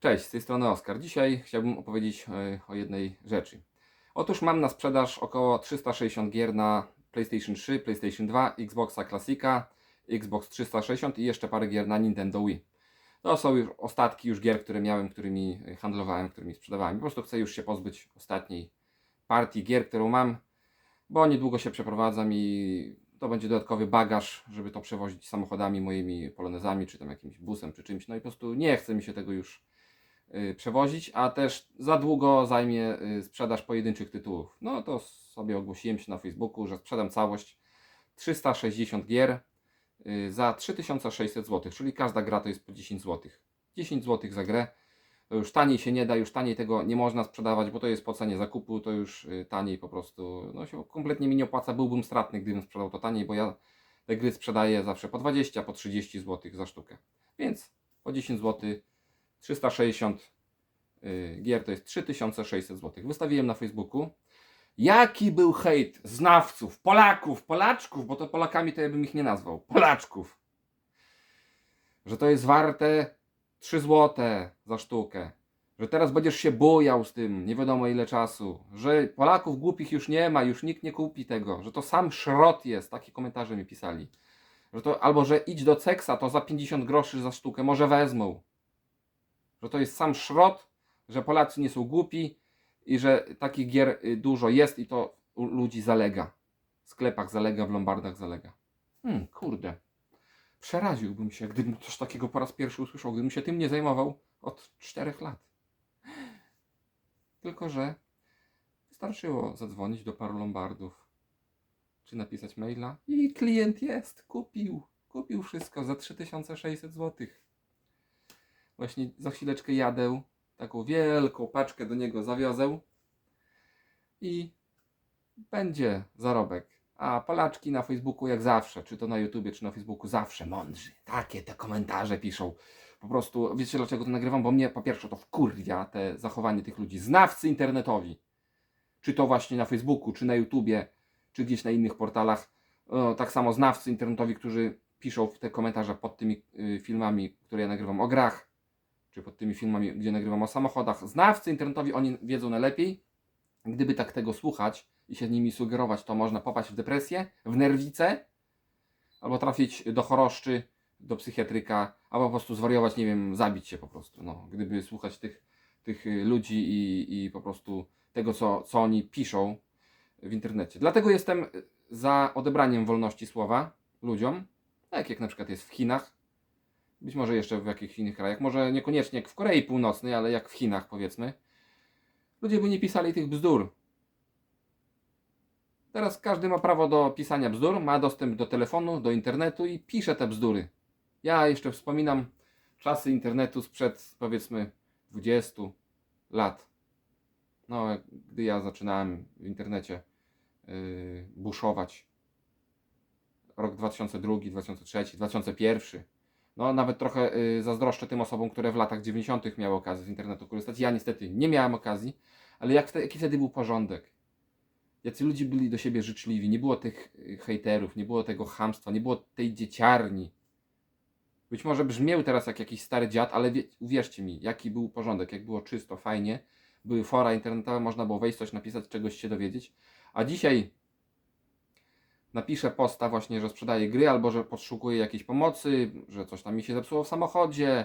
Cześć, z tej strony Oskar. Dzisiaj chciałbym opowiedzieć e, o jednej rzeczy. Otóż mam na sprzedaż około 360 gier na PlayStation 3, PlayStation 2, Xboxa Classica, Xbox 360 i jeszcze parę gier na Nintendo Wii. To są już ostatki już gier, które miałem, którymi handlowałem, którymi sprzedawałem. Po prostu chcę już się pozbyć ostatniej partii gier, którą mam, bo niedługo się przeprowadzam i to będzie dodatkowy bagaż, żeby to przewozić samochodami moimi polonezami, czy tam jakimś busem, czy czymś. No i po prostu nie chce mi się tego już przewozić, a też za długo zajmie y, sprzedaż pojedynczych tytułów. No to sobie ogłosiłem się na Facebooku, że sprzedam całość 360 gier y, za 3600 zł, czyli każda gra to jest po 10 zł. 10 zł za grę. To już taniej się nie da, już taniej tego nie można sprzedawać, bo to jest po cenie zakupu, to już y, taniej po prostu, no się kompletnie mi nie opłaca, byłbym stratny, gdybym sprzedał to taniej, bo ja te gry sprzedaję zawsze po 20, po 30 zł za sztukę. Więc po 10 zł 360 y, gier to jest 3600 zł. Wystawiłem na Facebooku. Jaki był hejt znawców, Polaków, Polaczków, bo to Polakami to ja bym ich nie nazwał, Polaczków. Że to jest warte 3 złote za sztukę. Że teraz będziesz się bujał z tym nie wiadomo ile czasu. Że Polaków głupich już nie ma, już nikt nie kupi tego. Że to sam szrot jest. Takie komentarze mi pisali. Że to, albo że idź do Ceksa, to za 50 groszy za sztukę, może wezmą. Że to jest sam szrot, że Polacy nie są głupi i że takich gier y, dużo jest i to u ludzi zalega. W sklepach zalega, w lombardach zalega. Hmm, kurde. Przeraziłbym się, gdybym coś takiego po raz pierwszy usłyszał, gdybym się tym nie zajmował od czterech lat. Tylko, że wystarczyło zadzwonić do paru lombardów, czy napisać maila i klient jest, kupił, kupił wszystko za 3600 zł. Właśnie za chwileczkę jadę, taką wielką paczkę do niego zawiozę i będzie zarobek. A Polaczki na Facebooku jak zawsze, czy to na YouTubie, czy na Facebooku, zawsze mądrzy. Takie te komentarze piszą. Po prostu, wiecie dlaczego to nagrywam? Bo mnie po pierwsze to wkurwia te zachowanie tych ludzi. Znawcy internetowi. Czy to właśnie na Facebooku, czy na YouTubie, czy gdzieś na innych portalach. O, tak samo znawcy internetowi, którzy piszą te komentarze pod tymi y, filmami, które ja nagrywam o grach, czy pod tymi filmami, gdzie nagrywam o samochodach. Znawcy internetowi, oni wiedzą najlepiej. Gdyby tak tego słuchać i się nimi sugerować, to można popaść w depresję, w nerwicę, albo trafić do choroszczy, do psychiatryka, albo po prostu zwariować, nie wiem, zabić się po prostu. No, gdyby słuchać tych, tych ludzi i, i po prostu tego, co, co oni piszą w internecie. Dlatego jestem za odebraniem wolności słowa ludziom, tak jak na przykład jest w Chinach, być może jeszcze w jakichś innych krajach, może niekoniecznie jak w Korei Północnej, ale jak w Chinach powiedzmy. Ludzie by nie pisali tych bzdur. Teraz każdy ma prawo do pisania bzdur, ma dostęp do telefonu, do internetu i pisze te bzdury. Ja jeszcze wspominam czasy internetu sprzed powiedzmy 20 lat. No, gdy ja zaczynałem w internecie yy, buszować. Rok 2002, 2003, 2001. No, nawet trochę yy, zazdroszczę tym osobom, które w latach 90. miały okazję z internetu korzystać. Ja niestety nie miałem okazji, ale jak wtedy, jaki wtedy był porządek? Jacy ludzie byli do siebie życzliwi, nie było tych y, hejterów, nie było tego chamstwa, nie było tej dzieciarni. Być może brzmiał teraz jak jakiś stary dziad, ale wie, uwierzcie mi, jaki był porządek, jak było czysto, fajnie. Były fora internetowe, można było wejść, coś napisać, czegoś się dowiedzieć. A dzisiaj napiszę posta właśnie, że sprzedaję gry, albo że potrzebuję jakiejś pomocy, że coś tam mi się zepsuło w samochodzie,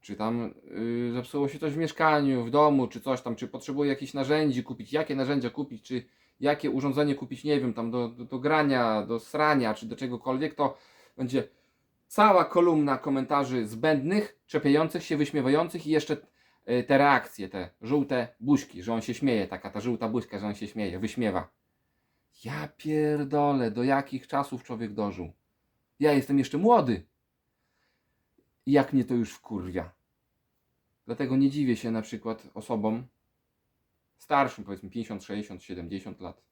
czy tam yy, zepsuło się coś w mieszkaniu, w domu, czy coś tam, czy potrzebuję jakichś narzędzi kupić, jakie narzędzia kupić, czy jakie urządzenie kupić, nie wiem, tam do, do, do grania, do srania, czy do czegokolwiek, to będzie cała kolumna komentarzy zbędnych, czepiających się, wyśmiewających i jeszcze y, te reakcje, te żółte buźki, że on się śmieje, taka ta żółta buźka, że on się śmieje, wyśmiewa. Ja pierdolę, do jakich czasów człowiek dożył. Ja jestem jeszcze młody. Jak mnie to już wkurwia. Dlatego nie dziwię się na przykład osobom starszym, powiedzmy 50, 60, 70 lat,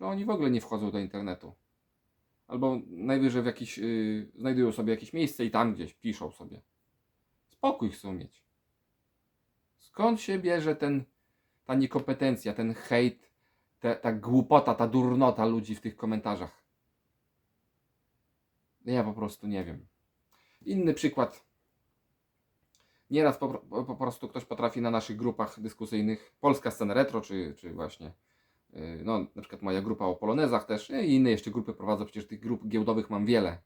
że oni w ogóle nie wchodzą do internetu. Albo najwyżej w jakiś, yy, znajdują sobie jakieś miejsce i tam gdzieś piszą sobie. Spokój chcą mieć. Skąd się bierze ten, ta niekompetencja, ten hejt, te, ta głupota, ta durnota ludzi w tych komentarzach? Ja po prostu nie wiem. Inny przykład. Nieraz po, po, po prostu ktoś potrafi na naszych grupach dyskusyjnych, Polska Scena Retro, czy, czy właśnie, yy, no na przykład moja grupa o polonezach też, i inne jeszcze grupy prowadzę, przecież tych grup giełdowych mam wiele.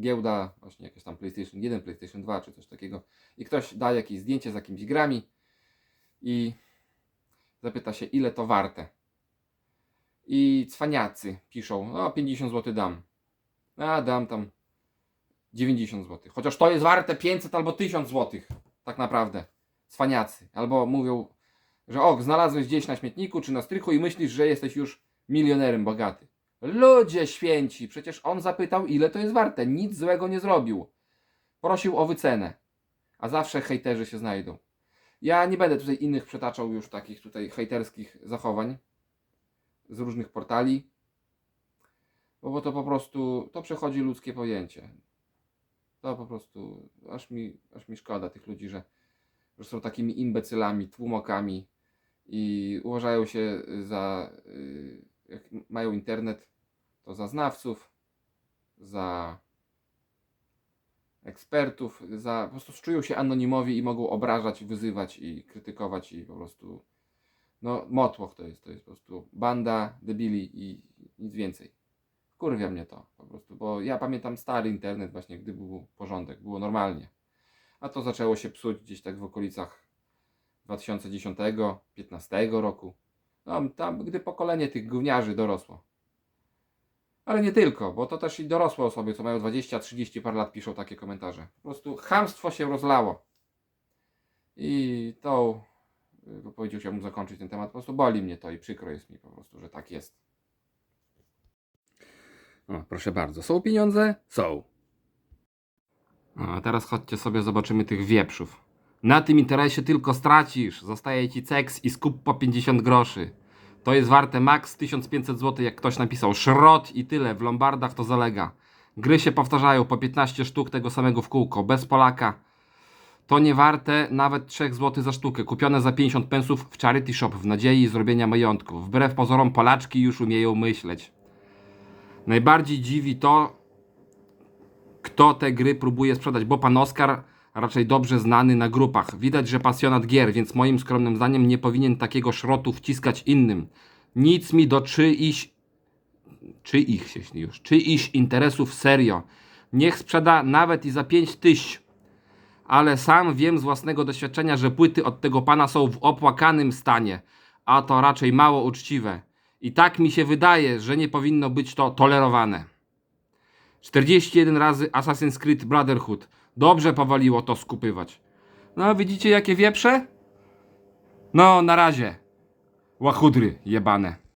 Giełda, właśnie jakieś tam PlayStation 1, PlayStation 2, czy coś takiego. I ktoś da jakieś zdjęcie z jakimiś grami i zapyta się, ile to warte. I cwaniacy piszą, no 50 zł dam. A dam tam 90 zł. Chociaż to jest warte 500 albo 1000 zł. Tak naprawdę. Cwaniacy. Albo mówią, że o, znalazłeś gdzieś na śmietniku czy na strychu i myślisz, że jesteś już milionerem bogaty. Ludzie święci, przecież on zapytał, ile to jest warte. Nic złego nie zrobił. Prosił o wycenę. A zawsze hejterzy się znajdą. Ja nie będę tutaj innych przetaczał już takich tutaj hejterskich zachowań z różnych portali, bo, bo to po prostu, to przechodzi ludzkie pojęcie. To po prostu, aż mi, aż mi szkoda tych ludzi, że, że są takimi imbecylami, tłumokami i uważają się za, y, jak mają internet, to za znawców, za ekspertów, za, po prostu czują się anonimowi i mogą obrażać, wyzywać i krytykować i po prostu no motłoch to jest, to jest po prostu banda debili i nic więcej. Kurwia mnie to po prostu, bo ja pamiętam stary internet właśnie, gdy był porządek, było normalnie. A to zaczęło się psuć gdzieś tak w okolicach 2010-15 roku. No, tam, gdy pokolenie tych gówniarzy dorosło. Ale nie tylko, bo to też i dorosłe osoby, co mają 20-30 par lat, piszą takie komentarze. Po prostu chamstwo się rozlało. I tą y, wypowiedzią chciałbym zakończyć ten temat. Po prostu boli mnie to i przykro jest mi po prostu, że tak jest. O, proszę bardzo. Są pieniądze? Są. A teraz chodźcie sobie, zobaczymy tych wieprzów. Na tym interesie tylko stracisz. Zostaje ci ceks i skup po 50 groszy. To jest warte max 1500 zł, jak ktoś napisał. Szrot i tyle. W lombardach to zalega. Gry się powtarzają po 15 sztuk tego samego w kółko. Bez Polaka. To nie warte nawet 3 zł za sztukę. Kupione za 50 pensów w charity shop w nadziei zrobienia majątku. Wbrew pozorom Polaczki już umieją myśleć. Najbardziej dziwi to, kto te gry próbuje sprzedać, bo pan Oskar raczej dobrze znany na grupach. Widać, że pasjonat gier, więc moim skromnym zdaniem nie powinien takiego szrotu wciskać innym. Nic mi do czyichś, czyich się śni już, czyichś interesów serio. Niech sprzeda nawet i za pięć tyś. Ale sam wiem z własnego doświadczenia, że płyty od tego pana są w opłakanym stanie, a to raczej mało uczciwe. I tak mi się wydaje, że nie powinno być to tolerowane. 41 razy Assassin's Creed Brotherhood. Dobrze powaliło to skupywać. No, widzicie jakie wieprze? No, na razie. Łachudry jebane.